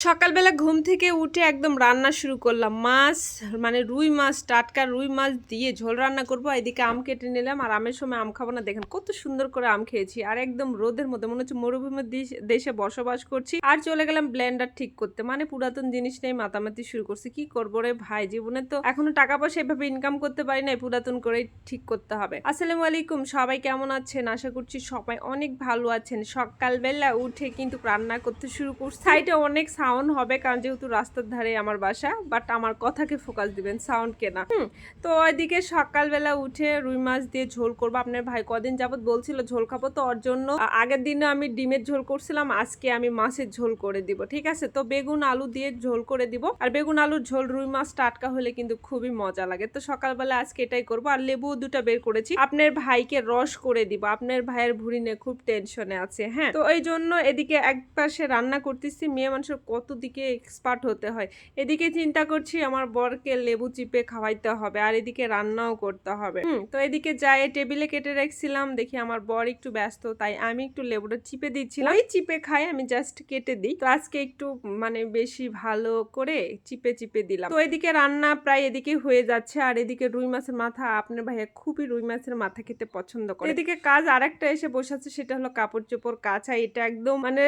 সকালবেলা ঘুম থেকে উঠে একদম রান্না শুরু করলাম। মাছ মানে রুই মাছ, টাটকা রুই মাছ দিয়ে ঝোল রান্না করব। এদিকে আম কেটে নিলাম আর আমের সময় আম খাব না। দেখেন কত সুন্দর করে আম খেয়েছি আর একদম রোদের মধ্যে মনে হচ্ছে মরুভূমির দেশে বসবাস করছি। আর চলে গেলাম ব্লেন্ডার ঠিক করতে। মানে পুরাতন জিনিস নেই মাতামাতি শুরু করছি। কি করব রে ভাই? জীবনে তো এখনও টাকা পয়সা এভাবে ইনকাম করতে পারি না পুরাতন করেই ঠিক করতে হবে। আসসালামু আলাইকুম। সবাই কেমন আছেন? আশা করছি সবাই অনেক ভালো আছেন। সকালবেলা উঠে কিন্তু রান্না করতে শুরু করছি। সাইডে অনেক সাউন্ড হবে, কারণ যেহেতু রাস্তার ধারে আমার বাসা বাট আমার কথাকে ফোকাস দিবেন সাউন্ড কেনা। হুম, তো ওইদিকে সকালবেলা উঠে রুই মাছ দিয়ে ঝোল করব। আপনার ভাই কদিন যাবত বলছিল ঝোল খাব, তো ওর জন্য আগের দিনে আমি ডিমের ঝোল করছিলাম, আজকে আমি মাছের ঝোল করে দিব, ঠিক আছে? তো বেগুন আলু দিয়ে ঝোল করে দিব। আর বেগুন আলুর ঝোল রুই মাছ টাটকা হলে কিন্তু খুবই মজা লাগে। তো সকালবেলা আজকে এটাই করব। আর লেবু দুটা বের করেছি। আপনার ভাইকে রস করে দিব। আপনার ভাইয়ের ভুড়ি নিয়ে খুব টেনশনে আছে হ্যাঁ? তো এই জন্য এদিকে এক পাশে রান্না করতেছি। মেয়ে মানুষের কত দিকে এক্সপার্ট হতে হয়। এদিকে চিন্তা করছি আমার বরকে লেবু চিপে খাওয়াইতে হবে আর এদিকে রান্নাও করতে হবে। তো এদিকে যাই টেবিলে কেটে রাখছিলাম, দেখি আমার বর একটু ব্যস্ত, তাই আমি একটু লেবুটা চিপে দিচ্ছিলাম। ওই চিপে খাই, আমি জাস্ট কেটে দিই। তো আজকে একটু মানে বেশি ভালো করে চিপে চিপে দিলাম। তো এদিকে রান্না প্রায় এদিকে হয়ে যাচ্ছে আর এদিকে রুই মাছের মাথা, আপনার ভাইয়া খুবই রুই মাছের মাথা খেতে পছন্দ করে। এদিকে কাজ আরেকটা এসে বসে আছে, সেটা হলো কাপড় চোপড় কাচা, এটা একদম মানে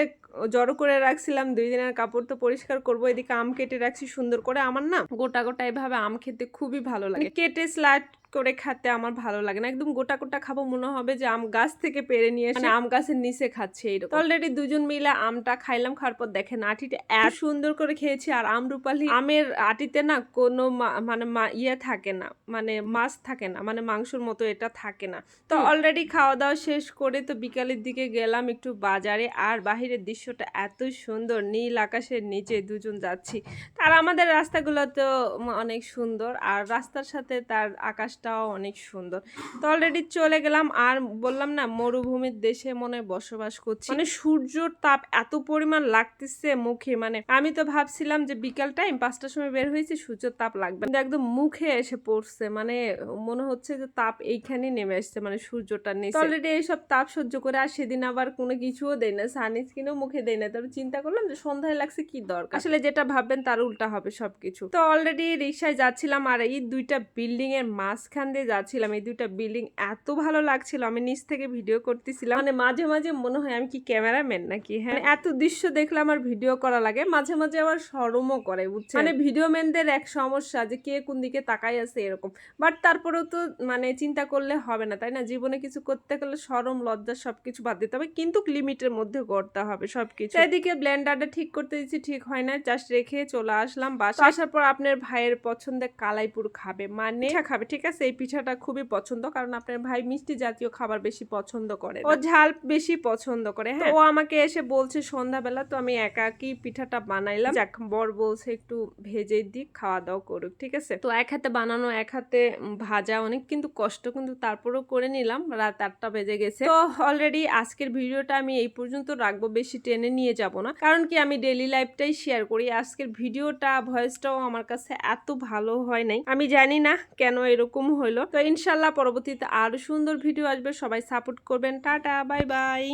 জড়ো করে রাখছিলাম, দুই দিনের কাপড় তো পরিষ্কার করব। এদিকে আম কেটে রাখছি সুন্দর করে। আমার না গোটা গোটা এভাবে আম খেতে খুবই ভালো লাগে। কেটে স্লাইড করে খেতে আমার ভালো লাগে না। একদম গোটা গোটা খাব মনে হবে যে আম গাছ থেকে পেরে নিয়ে এসে আম গাছের নিচে খাচ্ছে এরকম। অলরেডি দুজন মিলে আমটা খাইলাম খাওয়ার পর দেখেন আটিটা এত সুন্দর করে খেয়েছি আর আম রূপালি আমের আটিতে না কোনো মানে ইয়ে থাকে না মানে মাছ থাকে না মানে মাংসর মতো এটা থাকে না। তো অলরেডি খাওয়া দাওয়া শেষ করে তো বিকালের দিকে গেলাম একটু বাজারে আর বাহিরের দৃশ্যটা এত সুন্দর নীল আকাশের নিচে দুজন যাচ্ছি। আর আমাদের রাস্তাগুলো তো অনেক সুন্দর আর রাস্তার সাথে তার আকাশটাও অনেক সুন্দর। তো অলরেডি চলে গেলাম, আর বললাম না, মরুভূমির দেশে মনে বসবাস করছি। মানে সূর্যর তাপ এত পরিমাণ লাগতেছে মুখে মানে আমি তো ভাবছিলাম যে বিকাল টাইম পাঁচটার সময় বের হয়েছে, সূর্যের তাপ লাগবে একদম মুখে এসে পড়ছে মানে মনে হচ্ছে যে তাপ এইখানে নেমে আসছে মানে সূর্যটা নিচে। অলরেডি এইসব তাপ সহ্য করে আর সেদিন আবার কোনো কিছুও দেয় না সানস্ক্রিনও মুখে দেয় না। তবে চিন্তা করলাম যে সন্ধ্যায় লাগছে কি দরকার? আসলে যেটা ভাববেন তার উল্টা হবে সবকিছু। তো অলরেডি রিক্সায় যাচ্ছিলাম, আর এই দুইটা বিল্ডিং এর মাঝখান দিয়ে যাচ্ছিলাম, এই দুইটা বিল্ডিং এত ভালো লাগছিল, আমি নিচ থেকে ভিডিও করতেছিলাম। মানে মাঝে মাঝে মনে হয় আমি কি ক্যামেরাম্যান নাকি হ্যাঁ? মানে এত দৃশ্য দেখলে আমার ভিডিও করা লাগে, মাঝে মাঝে আবার সরমও করে, বুঝছেন? মানে ভিডিও ম্যানদের এক সমস্যা যে কে কোন দিকে তাকাই আছে এরকম। বাট তারপরেও তো মানে চিন্তা করলে হবে না, তাই না? জীবনে কিছু করতে গেলে সরম লজ্জা সবকিছু বাদ দিতে হবে, কিন্তু লিমিটের মধ্যে করতে হবে সবকিছু। এদিকে ব্লেন্ডারটা ঠিক করতে দিচ্ছি ঠিক হয় না জাস্ট রেখে চলে আসলাম বাসা আসার পর আপনার ভাইয়ের পছন্দের কালাইপুর খাবে মানে খাবে, ঠিক আছে? এই পিঠাটা খুবই পছন্দ কারণ আপনার ভাই মিষ্টি জাতীয় খাবার বেশি পছন্দ করে ও ঝাল বেশি পছন্দ করে হ্যাঁ। ও আমাকে এসে বলছে সন্ধ্যাবেলা তো আমি একাকি পিঠাটা বানাইলাম? যাক বর বলছে একটু ভেজে দিক খাওয়া দাওয়া করুক ঠিক আছে? তো এক হাতে বানানো এক হাতে ভাজা অনেক কিন্তু কষ্ট কিন্তু তারপরেও করে নিলাম রাত আটটা বেজে গেছে। তো অলরেডি আজকের ভিডিওটা আমি এই পর্যন্ত রাখব বেশি টেনে নিয়ে যাব না। কারণ কি আমি ডেলি লাইফটাই শেয়ার করি আজকের ভিডিওটা ভয়েসটাও আমার কাছে এত ভালো হয় নাই। আমি জানি না কেন এরকম হলো তো ইনশাল্লাহ পরবর্তীতে আরও সুন্দর ভিডিও আসবে। সবাই সাপোর্ট করবেন। Tata bye bye